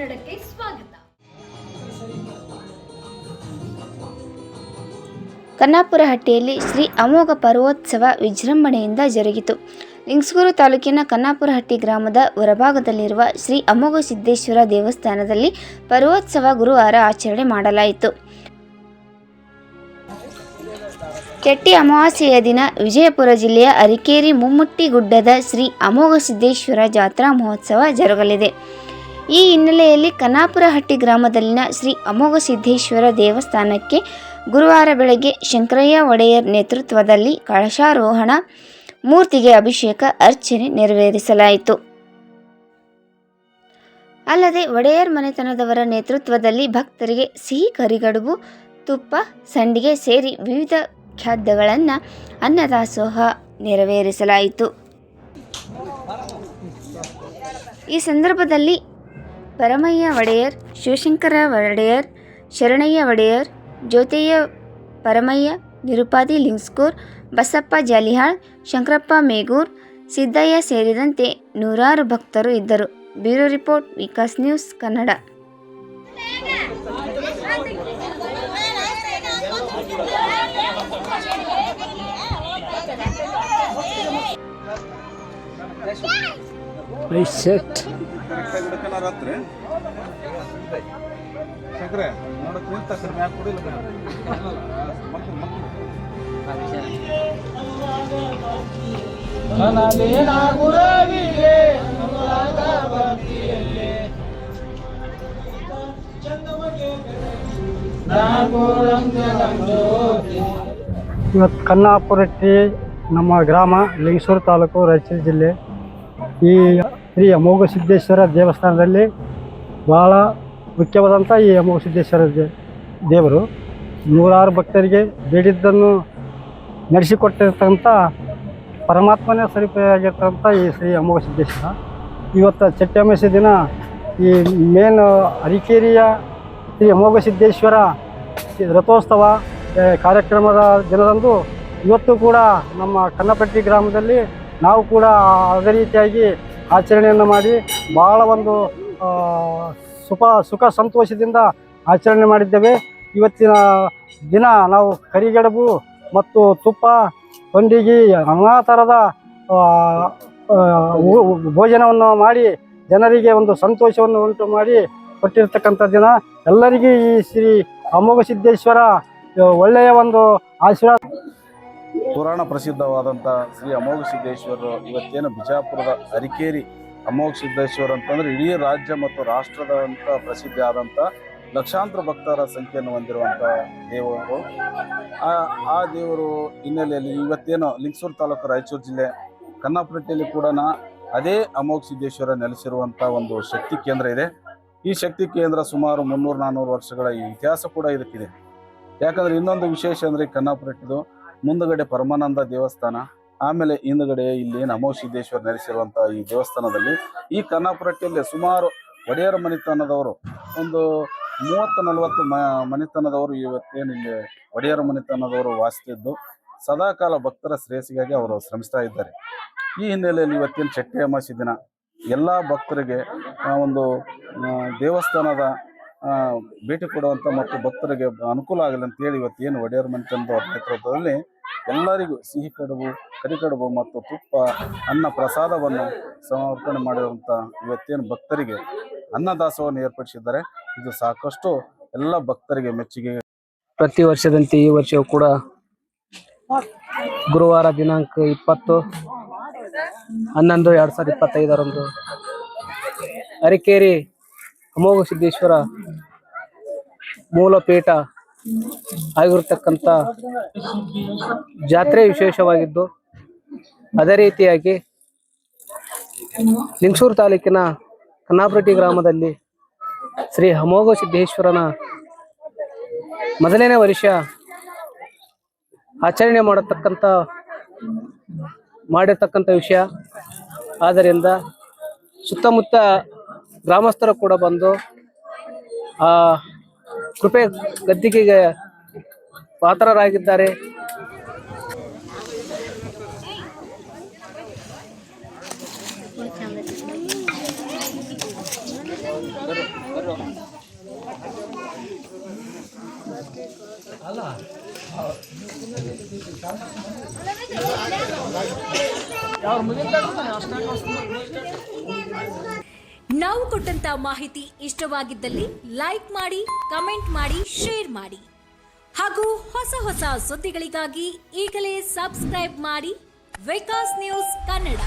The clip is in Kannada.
ಕನ್ನಡಕ್ಕೆ ಸ್ವಾಗತ. ಕನ್ನಾಪುರಹಟ್ಟಿಯಲ್ಲಿ ಶ್ರೀ ಅಮೋಘ ಪರ್ವೋತ್ಸವ ವಿಜೃಂಭಣೆಯಿಂದ ಜರುಗಿತು. ಲಿಂಗ್ಸೂರು ತಾಲೂಕಿನ ಕನ್ನಾಪುರಹಟ್ಟಿ ಗ್ರಾಮದ ಹೊರಭಾಗದಲ್ಲಿರುವ ಶ್ರೀ ಅಮೋಘ ಸಿದ್ದೇಶ್ವರ ದೇವಸ್ಥಾನದಲ್ಲಿ ಪರ್ವೋತ್ಸವ ಗುರುವಾರ ಆಚರಣೆ ಮಾಡಲಾಯಿತು. ಕೆಟ್ಟಿ ಅಮಾವಾಸ್ಯೆಯ ದಿನ ವಿಜಯಪುರ ಜಿಲ್ಲೆಯ ಅರಿಕೇರಿ ಮುಮ್ಮುಟ್ಟಿ ಗುಡ್ಡದ ಶ್ರೀ ಅಮೋಘ ಸಿದ್ದೇಶ್ವರ ಜಾತ್ರಾ ಮಹೋತ್ಸವ ಜರುಗಲಿದೆ. ಈ ಹಿನ್ನೆಲೆಯಲ್ಲಿ ಕನಾಪುರಹಟ್ಟಿ ಗ್ರಾಮದಲ್ಲಿನ ಶ್ರೀ ಅಮೋಘ ಸಿದ್ದೇಶ್ವರ ದೇವಸ್ಥಾನಕ್ಕೆ ಗುರುವಾರ ಬೆಳಗ್ಗೆ ಶಂಕರಯ್ಯ ಒಡೆಯರ್ ನೇತೃತ್ವದಲ್ಲಿ ಕಳಶಾರೋಹಣ, ಮೂರ್ತಿಗೆ ಅಭಿಷೇಕ, ಅರ್ಚನೆ ನೆರವೇರಿಸಲಾಯಿತು. ಅಲ್ಲದೆ ಒಡೆಯರ್ ಮನೆತನದವರ ನೇತೃತ್ವದಲ್ಲಿ ಭಕ್ತರಿಗೆ ಸಿಹಿ ಕರಿಗಡುಬು, ತುಪ್ಪ, ಸಂಡಿಗೆ ಸೇರಿ ವಿವಿಧ ಖಾದ್ಯಗಳನ್ನು ಅನ್ನದಾಸೋಹ ನೆರವೇರಿಸಲಾಯಿತು. ಈ ಸಂದರ್ಭದಲ್ಲಿ ಪರಮಯ್ಯ ಒಡೆಯರ್, ಶಿವಶಂಕರ ಒಡೆಯರ್, ಶರಣಯ್ಯ ಒಡೆಯರ್, ಜ್ಯೋತಿಯ ಪರಮಯ್ಯ, ನಿರುಪಾದಿ ಲಿಂಗ್ಸ್ಕೂರ್, ಬಸಪ್ಪ ಜಾಲಿಹಾಳ್, ಶಂಕರಪ್ಪ ಮೇಗೂರ್, ಸಿದ್ದಯ್ಯ ಸೇರಿದಂತೆ ನೂರಾರು ಭಕ್ತರು ಇದ್ದರು. Bureau report, Vikas news, Kannada. ಕರೆಕ್ಟಾಗಿ ಶಂಕರೆ ನೋಡಕ್ ನಿಂತ ಕೊಡಿಲ್ಲ ಇವತ್ತು ಕನ್ನಾಪುರಟ್ಟಿ ನಮ್ಮ ಗ್ರಾಮ ಲಿಂಗಸೂರು ತಾಲೂಕು ರಾಯಚೂರು ಜಿಲ್ಲೆ. ಈ ಶ್ರೀ ಅಮೋಘ ಸಿದ್ದೇಶ್ವರ ದೇವಸ್ಥಾನದಲ್ಲಿ ಬಹಳ ಮುಖ್ಯವಾದಂಥ ಈ ಅಮೋಘ ಸಿದ್ದೇಶ್ವರ ದೇವರು ನೂರಾರು ಭಕ್ತರಿಗೆ ಬೇಡಿದ್ದನ್ನು ನಡೆಸಿಕೊಟ್ಟಿರ್ತಕ್ಕಂಥ ಪರಮಾತ್ಮನೇ ಸರಿಪಾಗಿರ್ತಕ್ಕಂಥ ಈ ಶ್ರೀ ಅಮೋಘ ಸಿದ್ದೇಶ್ವರ. ಇವತ್ತು ಚಟ್ಟಮೇಶ ದಿನ ಈ ಮೇನ್ ಅರಿಕೇರಿಯ ಶ್ರೀ ಅಮೋಘ ಸಿದ್ದೇಶ್ವರ ರಥೋತ್ಸವ ಕಾರ್ಯಕ್ರಮದ ದಿನದಂದು ಇವತ್ತು ಕೂಡ ನಮ್ಮ ಕನ್ನಪಟ್ಟಿ ಗ್ರಾಮದಲ್ಲಿ ನಾವು ಕೂಡ ಅದೇ ರೀತಿಯಾಗಿ ಆಚರಣೆಯನ್ನು ಮಾಡಿ ಭಾಳ ಒಂದು ಸುಖ ಸುಖ ಸಂತೋಷದಿಂದ ಆಚರಣೆ ಮಾಡಿದ್ದೇವೆ. ಇವತ್ತಿನ ದಿನ ನಾವು ಕರಿಗಡಬು ಮತ್ತು ತುಪ್ಪ ಹೊಂದಿಗೆ ನಾನಾ ಥರದ ಭೋಜನವನ್ನು ಮಾಡಿ ಜನರಿಗೆ ಒಂದು ಸಂತೋಷವನ್ನು ಉಂಟು ಮಾಡಿ ಕೊಟ್ಟಿರ್ತಕ್ಕಂಥ ದಿನ. ಎಲ್ಲರಿಗೂ ಈ ಶ್ರೀ ಅಮೋಘ ಸಿದ್ದೇಶ್ವರ ಒಳ್ಳೆಯ ಒಂದು ಆಶೀರ್ವಾದ. ಪುರಾಣ ಪ್ರಸಿದ್ಧವಾದಂಥ ಶ್ರೀ ಅಮೋಘ ಸಿದ್ದೇಶ್ವರರು ಇವತ್ತೇನು ಬಿಜಾಪುರದ ಅರಿಕೇರಿ ಅಮೋಘ ಸಿದ್ದೇಶ್ವರ ಅಂತಂದರೆ ಇಡೀ ರಾಜ್ಯ ಮತ್ತು ರಾಷ್ಟ್ರದಂಥ ಪ್ರಸಿದ್ಧಿ ಆದಂಥ ಲಕ್ಷಾಂತರ ಭಕ್ತರ ಸಂಖ್ಯೆಯನ್ನು ಹೊಂದಿರುವಂಥ ದೇವರು. ಆ ಆ ದೇವರು ಹಿನ್ನೆಲೆಯಲ್ಲಿ ಇವತ್ತೇನು ಲಿಂಗಸೂರು ತಾಲೂಕು ರಾಯಚೂರು ಜಿಲ್ಲೆ ಕನ್ನಾಪುರಟ್ಟಿಯಲ್ಲಿ ಕೂಡ ಅದೇ ಅಮೋಘ ಸಿದ್ದೇಶ್ವರ ನೆಲೆಸಿರುವಂಥ ಒಂದು ಶಕ್ತಿ ಕೇಂದ್ರ ಇದೆ. ಈ ಶಕ್ತಿ ಕೇಂದ್ರ ಸುಮಾರು ಮುನ್ನೂರು ನಾನ್ನೂರು ವರ್ಷಗಳ ಇತಿಹಾಸ ಕೂಡ ಇದಕ್ಕಿದೆ. ಯಾಕಂದರೆ ಇನ್ನೊಂದು ವಿಶೇಷ ಅಂದರೆ ಕನ್ನಾಪುರಟ್ಟಿದು ಮುಂದುಗಡೆ ಪರಮಾನಂದ ದೇವಸ್ಥಾನ, ಆಮೇಲೆ ಹಿಂದುಗಡೆ ಇಲ್ಲಿ ನಮೋ ಸಿದ್ದೇಶ್ವರ ನೆಲೆಸಿರುವಂತಹ ಈ ದೇವಸ್ಥಾನದಲ್ಲಿ ಈ ಕನ್ನಾಪುರಟ್ಟಿಯಲ್ಲಿ ಸುಮಾರು ಒಡೆಯರ ಮನೆತನದವರು, ಒಂದು ಮೂವತ್ತು ನಲವತ್ತು ಮ, ಮನೆತನದವರು ಇವತ್ತೇನು ಇಲ್ಲಿ ಒಡೆಯರ ಮನೆತನದವರು ವಾಸಿಸಿದ್ದು ಸದಾಕಾಲ ಭಕ್ತರ ಶ್ರೇಯಸ್ಸಿಗಾಗಿ ಅವರು ಶ್ರಮಿಸ್ತಾ ಇದ್ದಾರೆ. ಈ ಹಿನ್ನೆಲೆಯಲ್ಲಿ ಇವತ್ತಿನ ಚಟ್ಟಿ ಅಮಾಸಿ ದಿನ, ಎಲ್ಲ ಭಕ್ತರಿಗೆ ಒಂದು ದೇವಸ್ಥಾನದ ಭೇಟಿ ಕೊಡುವಂಥ ಮತ್ತು ಭಕ್ತರಿಗೆ ಅನುಕೂಲ ಆಗಲಿ ಅಂತೇಳಿ ಇವತ್ತೇನು ಒಡೆಯರ ಅವರ ನೇತೃತ್ವದಲ್ಲಿ ಎಲ್ಲರಿಗೂ ಸಿಹಿ ಕಡುಬು ಕರಿಕಡುಬು ಮತ್ತು ತುಪ್ಪ, ಅನ್ನ ಪ್ರಸಾದವನ್ನು ಸಮರ್ಪಣೆ ಮಾಡಿರುವಂಥ ಇವತ್ತೇನು ಭಕ್ತರಿಗೆ ಅನ್ನದಾಸವನ್ನು ಏರ್ಪಡಿಸಿದ್ದಾರೆ. ಇದು ಸಾಕಷ್ಟು ಎಲ್ಲ ಭಕ್ತರಿಗೆ ಮೆಚ್ಚುಗೆ. ಪ್ರತಿ ವರ್ಷದಂತೆ ಈ ವರ್ಷವೂ ಕೂಡ ಗುರುವಾರ ದಿನಾಂಕ ಇಪ್ಪತ್ತು ಹನ್ನೊಂದು ಎರಡು ಸಾವಿರದ ಇಪ್ಪತ್ತೈದರಂದು ಅರಿಕೇರಿ ಅಮೋಘ ಸಿದ್ದೇಶ್ವರ ಮೂಲಪೀಠ ಆಗಿರತಕ್ಕಂಥ ಜಾತ್ರೆ ವಿಶೇಷವಾಗಿದ್ದು, ಅದೇ ರೀತಿಯಾಗಿ ಲಿಂಗಸೂರು ತಾಲೂಕಿನ ಕನ್ನಾಪುರಟಿ ಗ್ರಾಮದಲ್ಲಿ ಶ್ರೀ ಅಮೋಘ ಸಿದ್ದೇಶ್ವರನ ಮೊದಲನೇ ವರ್ಷ ಆಚರಣೆ ಮಾಡತಕ್ಕಂಥ, ಮಾಡಿರ್ತಕ್ಕಂಥ ವಿಷಯ. ಆದ್ದರಿಂದ ಸುತ್ತಮುತ್ತ ಗ್ರಾಮಸ್ಥರು ಕೂಡ ಬಂದು ಆ ಕೃಪೆ ಗದ್ದಿಗೆಗೆ ಪಾತ್ರರಾಗಿದ್ದಾರೆ. ಯಾವ ನಾವು ಕೊಟ್ಟಂತ ಮಾಹಿತಿ ಇಷ್ಟವಾಗಿದ್ದಲ್ಲಿ ಲೈಕ್ ಮಾಡಿ ಕಮೆಂಟ್ ಮಾಡಿ ಶೇರ್ ಮಾಡಿ. ಹಾಗೂ ಹೊಸ ಹೊಸ ಸುದ್ದಿಗಳಿಗಾಗಿ ಈಗಲೇ ಸಬ್ಸ್ಕ್ರೈಬ್ ಮಾಡಿ ವಿಕಾಸ್ ನ್ಯೂಸ್ ಕನ್ನಡ